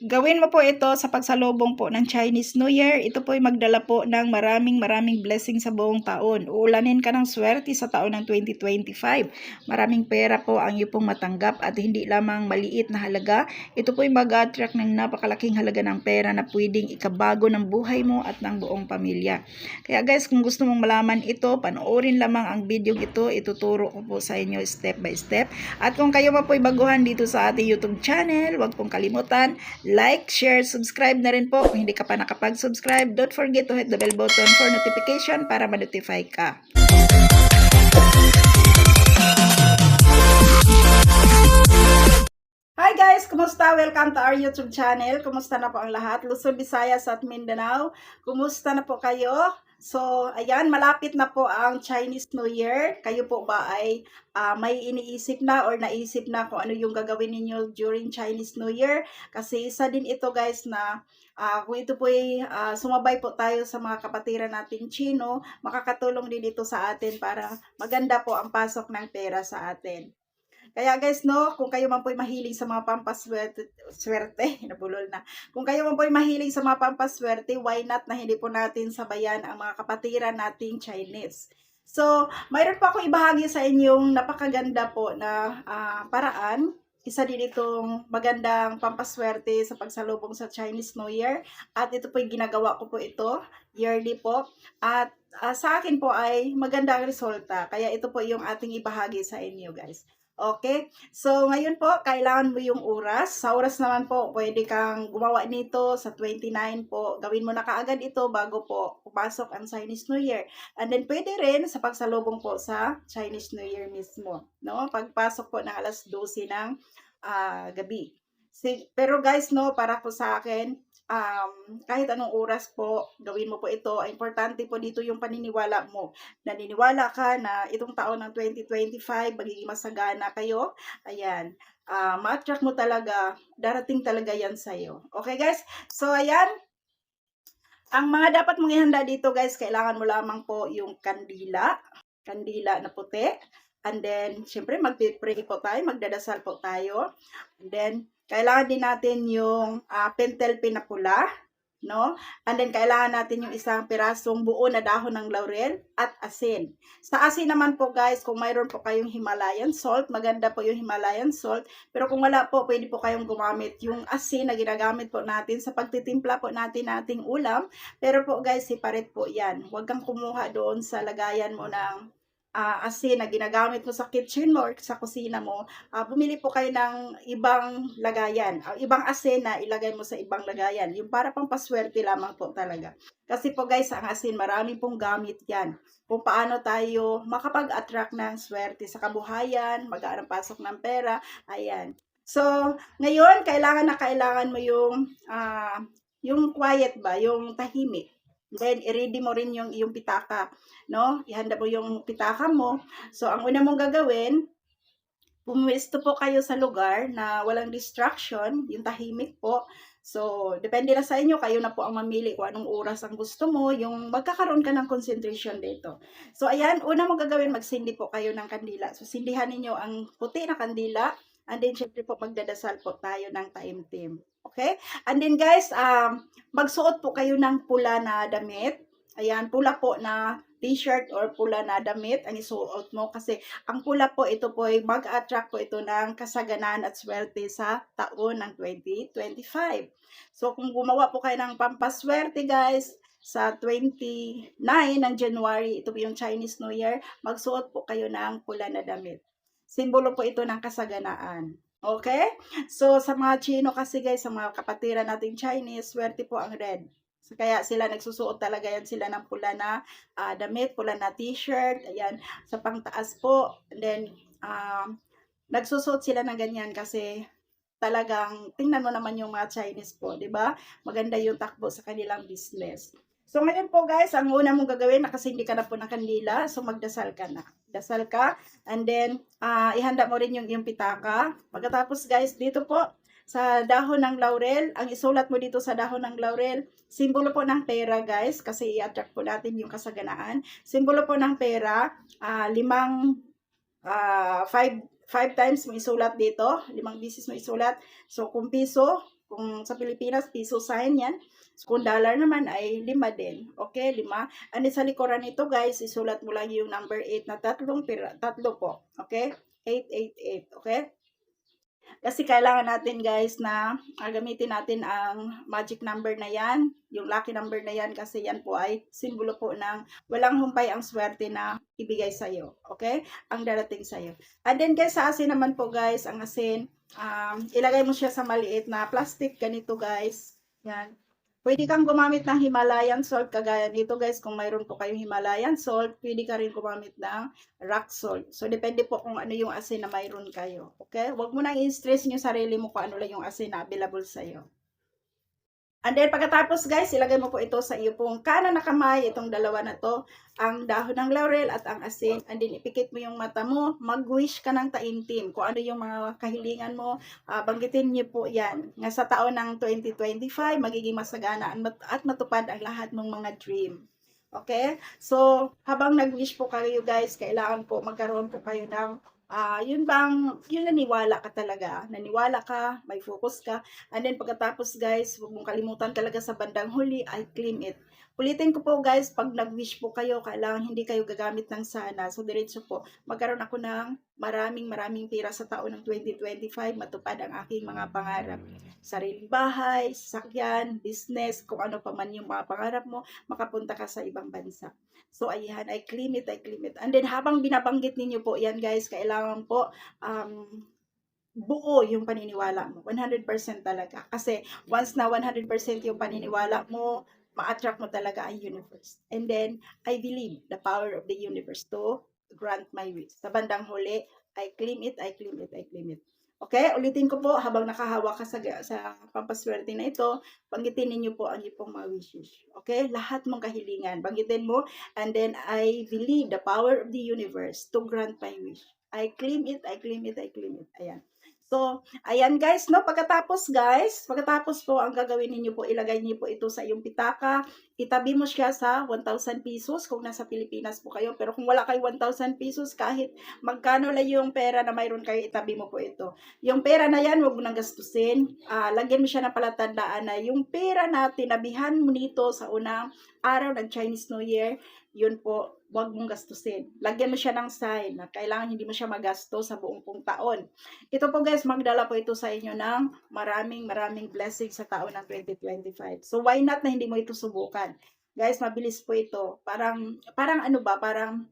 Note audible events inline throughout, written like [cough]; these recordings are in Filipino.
Gawin mo po ito sa pagsalubong po ng Chinese New Year. Ito po ay magdala po ng maraming maraming blessing sa buong taon. Uulanin ka ng swerte sa taon ng 2025. Maraming pera po ang iyo pong matanggap at hindi lamang maliit na halaga. Ito po ay mag-attract ng napakalaking halaga ng pera na pwedeng ikabago ng buhay mo at ng buong pamilya. Kaya guys, kung gusto mong malaman ito, panoorin lamang ang video ito. Ituturo ko po sa inyo step by step. At kung kayo pa po ay baguhan dito sa ating YouTube channel, huwag pong kalimutan, like, share, subscribe na rin po. Kung hindi ka pa nakapag-subscribe, don't forget to hit the bell button for notification para ma-notify ka. Hi guys! Kumusta? Welcome to our YouTube channel. Kumusta na po ang lahat? Luzon, Visayas at Mindanao. Kumusta na po kayo? So, ayan, malapit na po ang Chinese New Year. Kayo po ba ay ah, may iniisip na or naisip na kung ano yung gagawin ninyo during Chinese New Year? Kasi isa din ito guys na ah, kung ito po ay ah, sumabay po tayo sa mga kapatiran nating Chino, makakatulong din ito sa atin para maganda po ang pasok ng pera sa atin. Kaya guys, no, kung kayo man po'y mahilig sa mga pampaswerte, swerte, [laughs] nabulol na. Kung kayo man po'y mahilig sa mga pampaswerte, why not na hindi po natin sabayan ang mga kapatiran nating Chinese. So, mayroon po akong ibahagi sa inyong napakaganda po na ah, paraan. Isa din itong magandang pampaswerte sa pagsalubong sa Chinese New Year. At ito po yung ginagawa ko po ito, yearly po. At ah, sa akin po ay maganda ang resulta. Kaya ito po yung ating ibahagi sa inyo guys. Okay? So, ngayon po, kailangan mo yung oras. Sa oras naman po, pwede kang gumawa nito sa 29 po. Gawin mo na kaagad ito bago po pumasok ang Chinese New Year. And then, pwede rin sa pagsalubong po sa Chinese New Year mismo. No? Pagpasok po ng alas 12 ng ah, gabi. Si, pero guys, no, para po sa akin, um, kahit anong oras po, gawin mo po ito. Importante po dito yung paniniwala mo. Naniniwala ka na itong taon ng 2025, magiging masagana kayo. Ayan. ah ma-attract mo talaga, darating talaga yan sa'yo. Okay guys? So ayan, ang mga dapat mong ihanda dito guys, kailangan mo lamang po yung kandila, kandila na puti. And then, syempre, magpipray po tayo, magdadasal po tayo. And then, kailangan din natin yung ah, pentel pin na pula, no? And then, kailangan natin yung isang pirasong buo na dahon ng laurel at asin. Sa asin naman po guys, kung mayroon po kayong Himalayan salt, maganda po yung Himalayan salt. Pero kung wala po, pwede po kayong gumamit yung asin na ginagamit po natin sa pagtitimpla po natin nating ulam. Pero po guys, separate po yan. Huwag kang kumuha doon sa lagayan mo ng ah, asin na ginagamit mo sa kitchen mo sa kusina mo, ah, bumili po kayo ng ibang lagayan. Ah, ibang asin na ilagay mo sa ibang lagayan. Yung para pang paswerte lamang po talaga. Kasi po guys, ang asin, marami pong gamit yan. Kung paano tayo makapag-attract ng swerte sa kabuhayan, mag-aarang pasok ng pera, ayan. So, ngayon, kailangan na kailangan mo yung, ah, yung quiet ba, yung tahimik. Then, i-ready mo rin yung iyong pitaka, no? Ihanda mo yung pitaka mo. So, ang una mong gagawin, pumwesto po kayo sa lugar na walang distraction, yung tahimik po. So, depende na sa inyo, kayo na po ang mamili kung anong oras ang gusto mo, yung magkakaroon ka ng concentration dito. So, ayan, una mong gagawin, magsindi po kayo ng kandila. So, sindihan ninyo ang puti na kandila, and then, syempre po, magdadasal po tayo ng taimtim. Okay? And then, guys, um, magsuot po kayo ng pula na damit. Ayan, pula po na t-shirt or pula na damit ang isuot mo kasi ang pula po ito po ay mag-attract po ito ng kasaganaan at swerte sa taon ng 2025. So kung gumawa po kayo ng pampaswerte guys sa 29 ng January, ito po yung Chinese New Year, magsuot po kayo ng pula na damit. Simbolo po ito ng kasaganaan. Okay? So, sa mga Chino kasi guys, sa mga kapatiran nating Chinese, swerte po ang red. So, kaya sila nagsusuot talaga yan sila ng pula na ah, damit, pula na t-shirt, ayan, sa pangtaas po. And then, um, nagsusuot sila ng ganyan kasi talagang, tingnan mo naman yung mga Chinese po, di ba? Maganda yung takbo sa kanilang business. So, ngayon po guys, ang una mong gagawin, nakasindi ka na po ng kandila, so magdasal ka na. Dasal ka, and then, ah, ihanda mo rin yung iyong pitaka. Pagkatapos guys, dito po, sa dahon ng laurel, ang isulat mo dito sa dahon ng laurel, simbolo po ng pera guys, kasi i-attract po natin yung kasaganaan. Simbolo po ng pera, ah, limang, ah, five, five times mo isulat dito, limang bisis mo isulat. So, kung piso, Kung sa Pilipinas, piso sign yan. So, kung dollar naman ay lima din. Okay, lima. And sa likuran nito guys, isulat mo lang yung number 8 na tatlong pira, tatlo po. Okay? 888. Okay? Kasi kailangan natin guys na gamitin natin ang magic number na yan, yung lucky number na yan kasi yan po ay simbolo po ng walang humpay ang swerte na ibigay sa iyo. Okay? Ang darating sa iyo. And then guys, sa asin naman po guys, ang asin, um, ilagay mo siya sa maliit na plastic ganito guys. Yan. Pwede kang gumamit ng Himalayan salt kagaya nito guys. Kung mayroon po kayong Himalayan salt, pwede ka rin gumamit ng rock salt. So, depende po kung ano yung asin na mayroon kayo. Okay? Huwag mo nang i-stress yung sarili mo kung ano lang yung asin na available sa'yo. And then, pagkatapos guys, ilagay mo po ito sa iyo pong kanan na kamay, itong dalawa na to, ang dahon ng laurel at ang asin. And then, ipikit mo yung mata mo, mag-wish ka ng taimtim. Kung ano yung mga kahilingan mo, ah, banggitin niyo po yan. Nga sa taon ng 2025, magiging masagana at matupad ang lahat ng mga dream. Okay? So, habang nag-wish po kayo guys, kailangan po magkaroon po kayo ng ah yun bang, yun naniwala ka talaga. Naniwala ka, may focus ka. And then pagkatapos guys, huwag mong kalimutan talaga sa bandang huli, I claim it. Ulitin ko po guys, pag nag-wish po kayo, kailangan hindi kayo gagamit ng sana. So diretso po, magkaroon ako ng maraming maraming pira sa taon ng 2025, matupad ang aking mga pangarap. Sariling bahay, sasakyan, business, kung ano pa man yung mga pangarap mo, makapunta ka sa ibang bansa. So ayan, I claim it, I claim it. And then habang binabanggit ninyo po yan guys, kailangan po um, buo yung paniniwala mo. 100% talaga. Kasi once na 100% yung paniniwala mo, ma-attract mo talaga ang universe. And then, I believe the power of the universe to grant my wish. Sa bandang huli, I claim it, I claim it, I claim it. Okay, ulitin ko po habang nakahawak ka sa, sa pampaswerte na ito, banggitin ninyo po ang iyong mga wishes. Okay, lahat mong kahilingan, banggitin mo, and then I believe the power of the universe to grant my wish. I claim it, I claim it, I claim it. Ayan. So, ayan guys, no? Pagkatapos guys, pagkatapos po, ang gagawin ninyo po, ilagay niyo po ito sa iyong pitaka. Itabi mo siya sa 1,000 pesos kung nasa Pilipinas po kayo. Pero kung wala kayo 1,000 pesos, kahit magkano lang yung pera na mayroon kayo, itabi mo po ito. Yung pera na yan, huwag mo nang gastusin. Ah, lagyan mo siya ng palatandaan na yung pera na tinabihan mo nito sa unang araw ng Chinese New Year, yun po, huwag mong gastusin. Lagyan mo siya ng sign na kailangan hindi mo siya magasto sa buong pong taon. Ito po guys, magdala po ito sa inyo ng maraming maraming blessings sa taon ng 2025. So why not na hindi mo ito subukan? Guys, mabilis po ito. Parang, parang ano ba, parang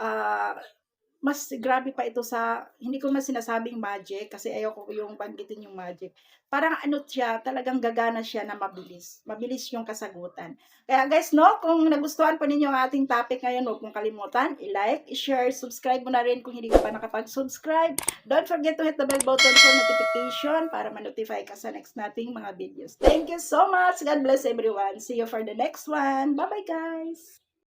ah, mas grabe pa ito sa, hindi ko mas sinasabing magic kasi ayoko yung banggitin yung magic. Parang ano siya, talagang gagana siya na mabilis. Mabilis yung kasagutan. Kaya guys, no, kung nagustuhan po ninyo ang ating topic ngayon, huwag mong kalimutan, i-like, i-share, subscribe mo na rin kung hindi ka pa nakapag-subscribe. Don't forget to hit the bell button for notification para ma-notify ka sa next nating mga videos. Thank you so much. God bless everyone. See you for the next one. Bye-bye guys.